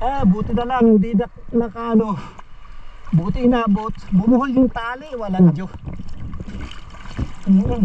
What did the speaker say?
buti na lang, hindi na, naka ano, buti inabot, bumuhol yung tali, walang Diyo. Mm.